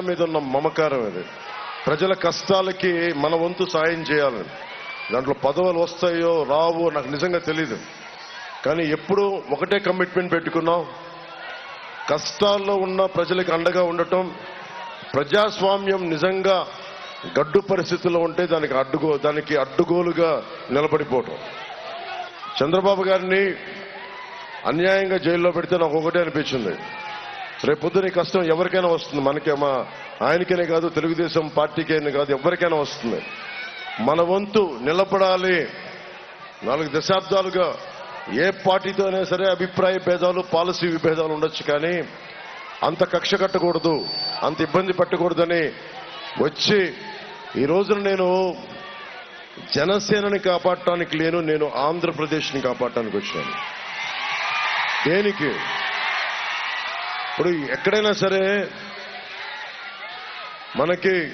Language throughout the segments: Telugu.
మీద ఉన్న మమకారం అది ప్రజల కష్టాలకి మన వంతు సాయం చేయాలని దాంట్లో పదవులు వస్తాయో రావో నాకు నిజంగా తెలియదు కానీ ఎప్పుడు ఒకటే కమిట్మెంట్ పెట్టుకున్నాం. కష్టాల్లో ఉన్న ప్రజలకు అండగా ఉండటం ప్రజాస్వామ్యం నిజంగా గడ్డు పరిస్థితుల్లో ఉంటే దానికి అడ్డుగో దానికి అడ్డుగోలుగా నిలబడిపోవటం. చంద్రబాబు గారిని అన్యాయంగా జైల్లో పెడితే నాకు ఒకటే అనిపించింది. రేపొద్దున కష్టం ఎవరికైనా వస్తుంది. మనకేమో ఆయనకనే కాదు తెలుగుదేశం పార్టీకైనా కాదు ఎవరికైనా వస్తుంది. మన వంతు నిలబడాలి. నాలుగు దశాబ్దాలుగా ఏ పార్టీతో అయినా సరే అభిప్రాయ భేదాలు పాలసీ విభేదాలు ఉండొచ్చు కానీ అంత కక్ష కట్టకూడదు అంత ఇబ్బంది పెట్టకూడదని వచ్చి ఈ రోజున నేను జనసేనని కాపాడటానికి లేను నేను ఆంధ్రప్రదేశ్ని కాపాడటానికి వచ్చాను. దేనికి? ఇప్పుడు ఎక్కడైనా సరే మనకి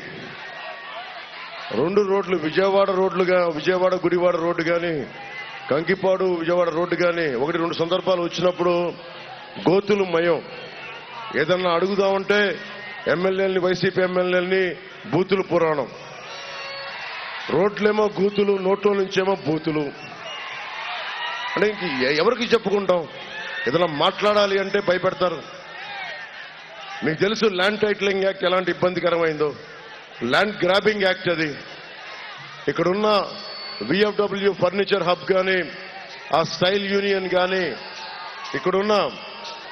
రెండు రోడ్లు విజయవాడ రోడ్లుగా విజయవాడ గుడివాడ రోడ్డు కానీ కంకిపాడు విజయవాడ రోడ్డు కానీ ఒకటి రెండు సందర్భాలు వచ్చినప్పుడు గోతులు మయం. ఏదన్నా అడుగుదామంటే ఎమ్మెల్యేలని వైసీపీ ఎమ్మెల్యేలని బూతులు పురాణం. రోడ్లేమో గూతులు నోట్లో నుంచేమో బూతులు. అంటే ఇంక ఎవరికి చెప్పుకుంటాం? ఏదైనా మాట్లాడాలి అంటే భయపెడతారు. మీకు తెలుసు ల్యాండ్ టైటిలింగ్ యాక్ట్ ఎలాంటి ఇబ్బందికరమైందో? ల్యాండ్ గ్రాబింగ్ యాక్ట్ అది. ఇక్కడున్న విఎఫ్డబ్ల్యూ ఫర్నిచర్ హబ్ కానీ ఆ స్టైల్ యూనియన్ కానీ ఇక్కడున్న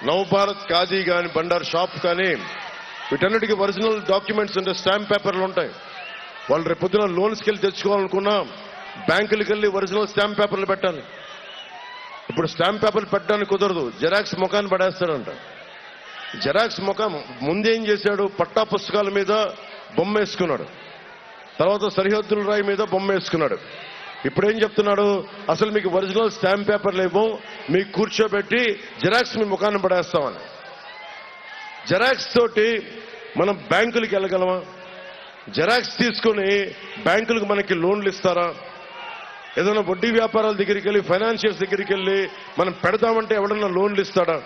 నవభారత్ ఖాదీ కానీ బండార్ షాప్ కానీ వీటన్నిటికీ ఒరిజినల్ డాక్యుమెంట్స్ అంటే స్టాంప్ పేపర్లు ఉంటాయి. వాళ్ళు రేపు పొద్దున లోన్స్కి వెళ్ళి తెచ్చుకోవాలనుకున్నా బ్యాంకులకు వెళ్ళి ఒరిజినల్ స్టాంప్ పేపర్లు పెట్టాలి. ఇప్పుడు స్టాంప్ పేపర్లు పెట్టడానికి కుదరదు. జెరాక్స్ ముఖాన్ని పడేస్తాడంట. జెరాక్స్ ముఖం ముందేం చేశాడు? పట్టా పుస్తకాల మీద బొమ్మ వేసుకున్నాడు. తర్వాత సరిహద్దుల రాయి మీద బొమ్మ వేసుకున్నాడు. ఇప్పుడేం చెప్తున్నాడు? అసలు మీకు ఒరిజినల్ స్టాంప్ పేపర్లు ఇవ్వం మీకు కూర్చోబెట్టి జెరాక్స్ మీ ముఖాన్ని పడేస్తామని. జెరాక్స్ తోటి మనం బ్యాంకులకు వెళ్ళగలమా? జెరాక్స్ తీసుకొని బ్యాంకులకు మనకి లోన్లు ఇస్తారా? ఏదైనా వడ్డీ వ్యాపారాల దగ్గరికి వెళ్ళి ఫైనాన్షియల్స్ దగ్గరికి వెళ్ళి మనం పెడదామంటే ఎవడన్నా లోన్లు ఇస్తాడా?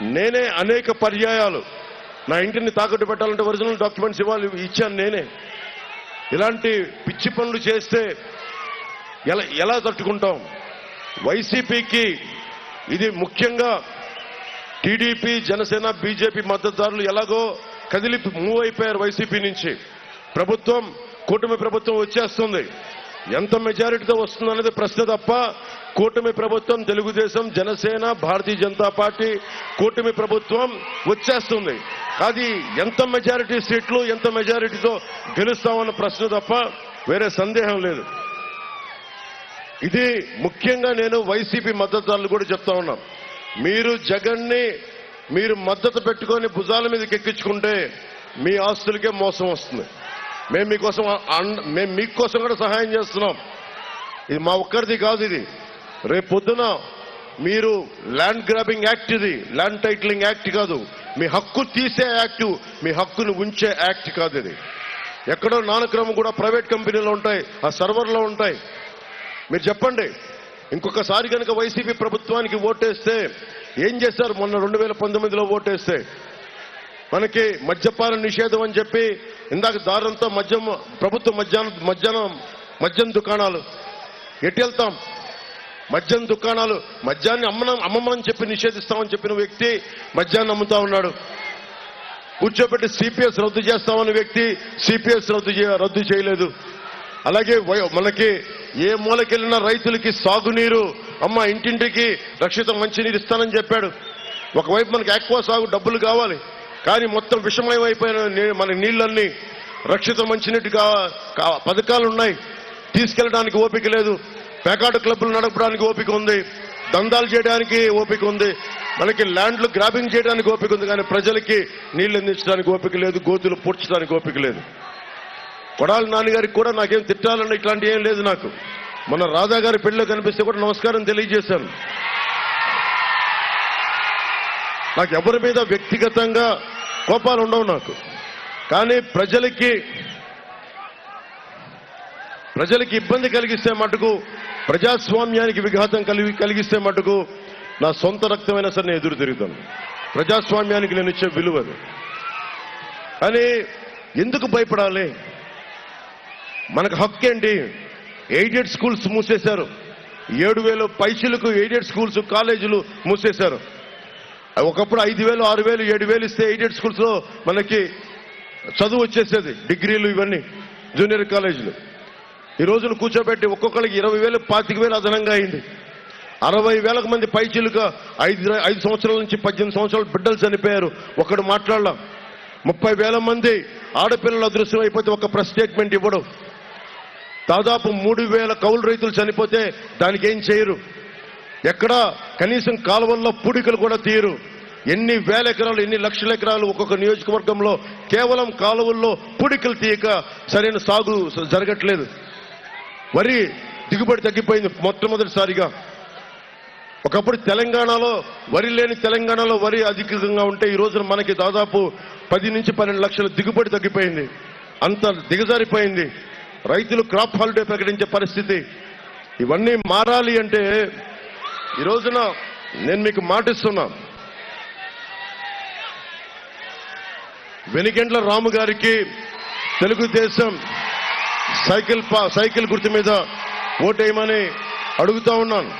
నేనే అనేక పర్యాయాలు నా ఇంటిని తాకట్టు పెట్టాలంటే ఒరిజినల్ డాక్యుమెంట్స్ ఇవ్వాలి ఇచ్చాను నేనే. ఇలాంటి పిచ్చి పనులు చేస్తే ఎలా ఎలా తట్టుకుంటాం? వైసీపీకి ఇది ముఖ్యంగా టీడీపీ జనసేన బీజేపీ మద్దతుదారులు ఎలాగో కదిలి మూవ్ అయిపోయారు వైసీపీ నుంచి. ప్రభుత్వం కూటమి ప్రభుత్వం వచ్చేస్తుంది. ఎంత మెజారిటీతో వస్తుందనేది ప్రశ్న తప్ప కూటమి ప్రభుత్వం తెలుగుదేశం జనసేన భారతీయ జనతా పార్టీ కూటమి ప్రభుత్వం వచ్చేస్తుంది. అది ఎంత మెజారిటీ సీట్లు ఎంత మెజారిటీతో గెలుస్తామన్న ప్రశ్న తప్ప వేరే సందేహం లేదు. ఇది ముఖ్యంగా నేను వైసీపీ మద్దతుదారులు కూడా చెప్తా ఉన్నాం. మీరు జగన్ని మీరు మద్దతు పెట్టుకొని భుజాల మీదకి ఎక్కించుకుంటే మీ ఆస్తులకే మోసం వస్తుంది. మేము మీకోసం అన్- మేము మీకోసం కూడా సహాయం చేస్తున్నాం. ఇది మా ఒక్కరిది కాదు ఇది. రేపు పొద్దున మీరు ల్యాండ్ గ్రాబింగ్ యాక్ట్ ఇది. ల్యాండ్ టైటిలింగ్ యాక్ట్ కాదు. మీ హక్కు తీసే యాక్ట్ మీ హక్కును ఉంచే యాక్ట్ కాదు ఇది. ఎక్కడో నానక్రమం కూడా ప్రైవేట్ కంపెనీలో ఉంటాయి ఆ సర్వర్లో ఉంటాయి. మీరు చెప్పండి ఇంకొకసారి కనుక వైసీపీ ప్రభుత్వానికి ఓటేస్తే ఏం చేశారు? మొన్న రెండు వేల పంతొమ్మిదిలో ఓటేస్తే. మనకి మద్యపాన నిషేధం అని చెప్పి ఇందాక దారంతో మద్యం ప్రభుత్వ మధ్యాహ్నం మధ్యాహ్నం మద్యం దుకాణాలు. ఎటు వెళ్తాం? మద్యం దుకాణాలు. మద్యాన్ని అమ్మనం అమ్మమని చెప్పి నిషేధిస్తామని చెప్పిన వ్యక్తి మద్యాన్ని అమ్ముతా ఉన్నాడు. కూర్చోబెట్టి సిపిఎస్ రద్దు చేస్తామని వ్యక్తి సిపిఎస్ రద్దు చేయ- రద్దు చేయలేదు. అలాగే మనకి ఏ మూలకెళ్ళినా రైతులకి సాగునీరు అమ్మ ఇంటింటికి రక్షిత మంచినీరు ఇస్తానని చెప్పాడు. ఒకవైపు మనకి ఎక్కువ సాగు డబ్బులు కావాలి. కానీ మొత్తం విషమయమైపోయిన నీ- మన నీళ్ళన్నీ రక్షిత మంచినీటి పథకాలు ఉన్నాయి తీసుకెళ్ళడానికి ఓపిక లేదు. పేకాట క్లబ్లు నడపడానికి ఓపిక ఉంది. దందాలు చేయడానికి ఓపిక ఉంది. మనకి ల్యాండ్లు గ్రాబింగ్ చేయడానికి ఓపిక ఉంది కానీ ప్రజలకి నీళ్ళు అందించడానికి ఓపిక లేదు. గోతులు పూడ్చడానికి ఓపిక లేదు. కొడాలి నాన్నగారికి కూడా నాకేం తిట్టాలని ఇట్లాంటి ఏం లేదు నాకు. మన రాధా గారి పెళ్ళిలో కనిపిస్తే కూడా నమస్కారం తెలియజేశాను. నాకు ఎవరి మీద వ్యక్తిగతంగా కోపాలు ఉండవు నాకు. కానీ ప్రజలకి ప్రజలకి ఇబ్బంది కలిగిస్తే మటుకు ప్రజాస్వామ్యానికి విఘాతం కలిగి కలిగిస్తే మటుకు నా సొంత రక్తమైనా సరే నేను ఎదురు తిరుగుతాను. ప్రజాస్వామ్యానికి నేను ఇచ్చే విలువ అది. కానీ ఎందుకు భయపడాలి? మనకు హక్కు ఏంటి? ఎయిడెడ్ స్కూల్స్ మూసేశారు. ఏడు వేలు పైసలకు ఎయిడెడ్ స్కూల్స్ కాలేజీలు మూసేశారు. ఒకప్పుడు ఐదు వేలు ఆరు వేలు ఏడు వేలు ఇస్తే ఎయిడెడ్ స్కూల్స్లో మనకి చదువు వచ్చేసేది డిగ్రీలు ఇవన్నీ జూనియర్ కాలేజీలు. ఈ రోజున కూర్చోబెట్టి ఒక్కొక్కరికి ఇరవై వేలు పాతిక వేలు అదనంగా అయింది. అరవై వేలకు మంది పైచీలుగా ఐదు ఐదు సంవత్సరాల నుంచి పద్దెనిమిది సంవత్సరాలు బిడ్డలు చనిపోయారు. ఒకడు మాట్లాడలా ముప్పై వేల మంది ఆడపిల్లల అదృశ్యం అయిపోతే ఒక ప్రెస్ స్టేట్మెంట్ ఇవ్వడం. దాదాపు మూడు వేల కౌలు రైతులు చనిపోతే దానికి ఏం చేయరు? ఎక్కడ కనీసం కాలువల్లో పూడికలు కూడా తీయరు. ఎన్ని వేల ఎకరాలు ఎన్ని లక్షల ఎకరాలు ఒక్కొక్క నియోజకవర్గంలో కేవలం కాలువల్లో పూడికలు తీయక సరైన సాగు జరగట్లేదు. వరి దిగుబడి తగ్గిపోయింది మొట్టమొదటిసారిగా. ఒకప్పుడు తెలంగాణలో వరి లేని తెలంగాణలో వరి అధికంగా ఉంటే ఈ రోజున మనకి దాదాపు పది నుంచి పన్నెండు లక్షల దిగుబడి తగ్గిపోయింది. అంత దిగజారిపోయింది. రైతులు క్రాప్ హాలిడే ప్రకటించే పరిస్థితి. ఇవన్నీ మారాలి అంటే ఈ రోజున నేను మీకు మాటిస్తున్నా. వెనికెండ్ల రాము గారికి తెలుగుదేశం సైకిల్ సైకిల్ గుర్తు మీద ఓటేయమని అడుగుతా ఉన్నాను.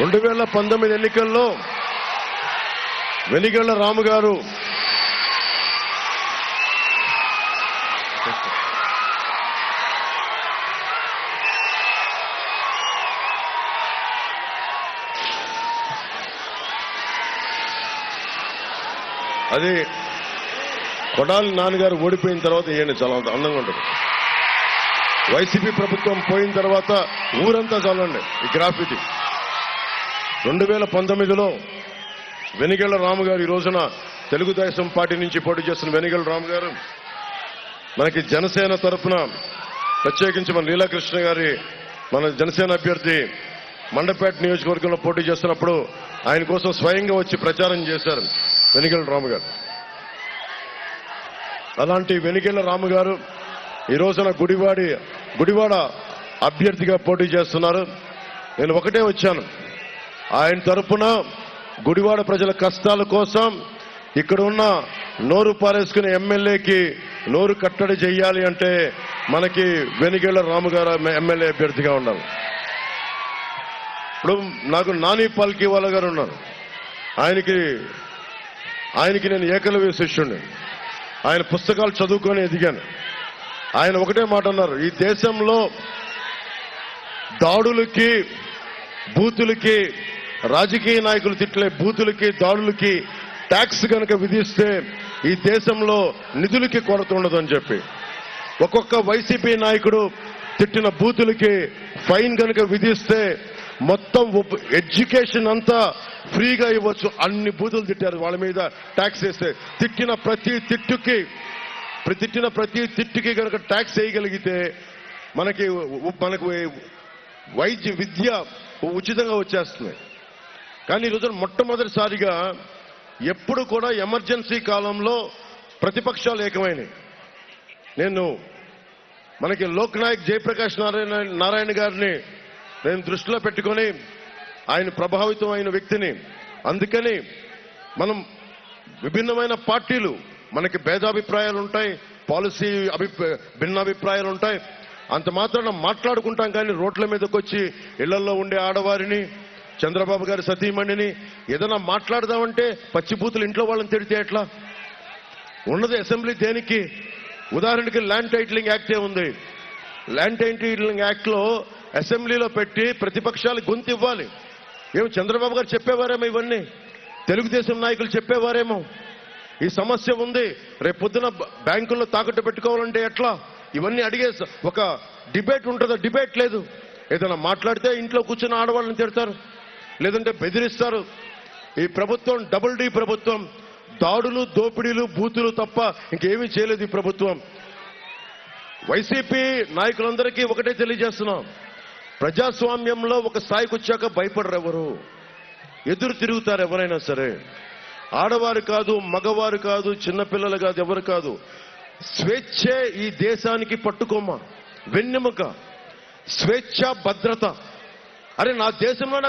రెండు వేల పంతొమ్మిది ఎన్నికల్లో వెలిగళ్ళ రాము గారు. అది కొడాలి నాన్నగారు ఓడిపోయిన తర్వాత ఈయన చాలా అందంగా ఉంటుంది. వైసీపీ ప్రభుత్వం పోయిన తర్వాత ఊరంతా చాలండి ఈ గ్రాఫిటీ రెండు వేల పంతొమ్మిదిలో వెనిగళ్ళ రాము గారు ఈ రోజున తెలుగుదేశం పార్టీ నుంచి పోటీ చేస్తున్న వెనిగళ్ళ రాము గారు మనకి జనసేన తరఫున ప్రత్యేకించి మన లీలాకృష్ణ గారి మన జనసేన అభ్యర్థి మండపేట నియోజకవర్గంలో పోటీ చేస్తున్నప్పుడు ఆయన కోసం స్వయంగా వచ్చి ప్రచారం చేశారు వెనిగళ్ళ రాము గారు. అలాంటి వెనిగళ్ళ రాము గారు ఈ రోజున గుడివాడి గుడివాడ అభ్యర్థిగా పోటీ చేస్తున్నారు. నేను ఒకటే వచ్చాను. ఆయన తరఫున గుడివాడ ప్రజల కష్టాల కోసం ఇక్కడ ఉన్న నోరు పారేసుకునే ఎమ్మెల్యేకి నోరు కట్టడి చేయాలి అంటే మనకి వెనిగేళ్ళ రాముగారు ఎమ్మెల్యే అభ్యర్థిగా ఉన్నారు. ఇప్పుడు నాకు నాని పాల్కి వాళ్ళ గారు ఉన్నారు. ఆయనకి ఆయనకి నేను ఏకలవ్య శిష్యుడిని ఆయన పుస్తకాలు చదువుకొని ఎదిగాను. ఆయన ఒకటే మాట అన్నారు ఈ దేశంలో దాడులకి బూతులకి రాజకీయ నాయకులు తిట్లే బూతులకి దాడులకి ట్యాక్స్ కనుక విధిస్తే ఈ దేశంలో నిధులకి కొరత ఉండదని చెప్పి. ఒక్కొక్క వైసీపీ నాయకుడు తిట్టిన బూతులకి ఫైన్ కనుక విధిస్తే మొత్తం ఎడ్యుకేషన్ అంతా ఫ్రీగా ఇవ్వచ్చు. అన్ని బూతులు తిట్టారు వాళ్ళ మీద ట్యాక్స్ వేస్తే. తిట్టిన ప్రతి తిట్టుకి తిట్టిన ప్రతి తిట్టుకి కనుక ట్యాక్స్ వేయగలిగితే మనకి మనకు వైద్య విద్య ఉచితంగా వచ్చేస్తుంది. కానీ ఈరోజు మొట్టమొదటిసారిగా ఎప్పుడు కూడా ఎమర్జెన్సీ కాలంలో ప్రతిపక్షాలు ఏకమైనవి. నేను మనకి లోక్నాయక్ జయప్రకాష్ నారాయణ నారాయణ గారిని నేను దృష్టిలో పెట్టుకొని ఆయన ప్రభావితం అయిన వ్యక్తిని. అందుకని మనం విభిన్నమైన పార్టీలు మనకి భేదాభిప్రాయాలు ఉంటాయి పాలసీ అభి భిన్నాభిప్రాయాలు ఉంటాయి. అంత మాత్రాన మాట్లాడుకుంటాం కానీ రోడ్ల మీదకి వచ్చి ఇళ్ళలో ఉండే ఆడవారిని చంద్రబాబు గారి సతీమణిని ఏదైనా మాట్లాడదామంటే పచ్చిబూతులు ఇంట్లో వాళ్ళని తిడితే ఎట్లా? ఉన్నది అసెంబ్లీ దేనికి? ఉదాహరణకి ల్యాండ్ టైటిలింగ్ యాక్టే ఉంది. ల్యాండ్ టైటిలింగ్ యాక్ట్లో అసెంబ్లీలో పెట్టి ప్రతిపక్షాలు గొంతు ఇవ్వాలి. ఏమో చంద్రబాబు గారు చెప్పేవారేమో ఇవన్నీ? తెలుగుదేశం నాయకులు చెప్పేవారేమో? ఈ సమస్య ఉంది. రేపు పొద్దున బ్యాంకుల్లో తాకట్టు పెట్టుకోవాలంటే ఎట్లా? ఇవన్నీ అడిగే ఒక డిబేట్ ఉంటుందా? డిబేట్ లేదు. ఏదైనా మాట్లాడితే ఇంట్లో కూర్చున్న ఆడవాళ్ళని తిడతారు. లేదంటే బెదిరిస్తారు. ఈ ప్రభుత్వం డబుల్ డి ప్రభుత్వం దాడులు దోపిడీలు బూతులు తప్ప ఇంకేమీ చేయలేదు ఈ ప్రభుత్వం. వైసీపీ నాయకులందరికీ ఒకటే తెలియజేస్తున్నాం. ప్రజాస్వామ్యంలో ఒక స్థాయికి వచ్చాక భయపడరు ఎవరు. ఎదురు తిరుగుతారు ఎవరైనా సరే. ఆడవారు కాదు మగవారు కాదు చిన్నపిల్లలు కాదు ఎవరు కాదు. స్వేచ్ఛే ఈ దేశానికి పట్టుకోమ్మ వెన్నెముక. స్వేచ్ఛ భద్రత. అరే నా దేశంలో నాకు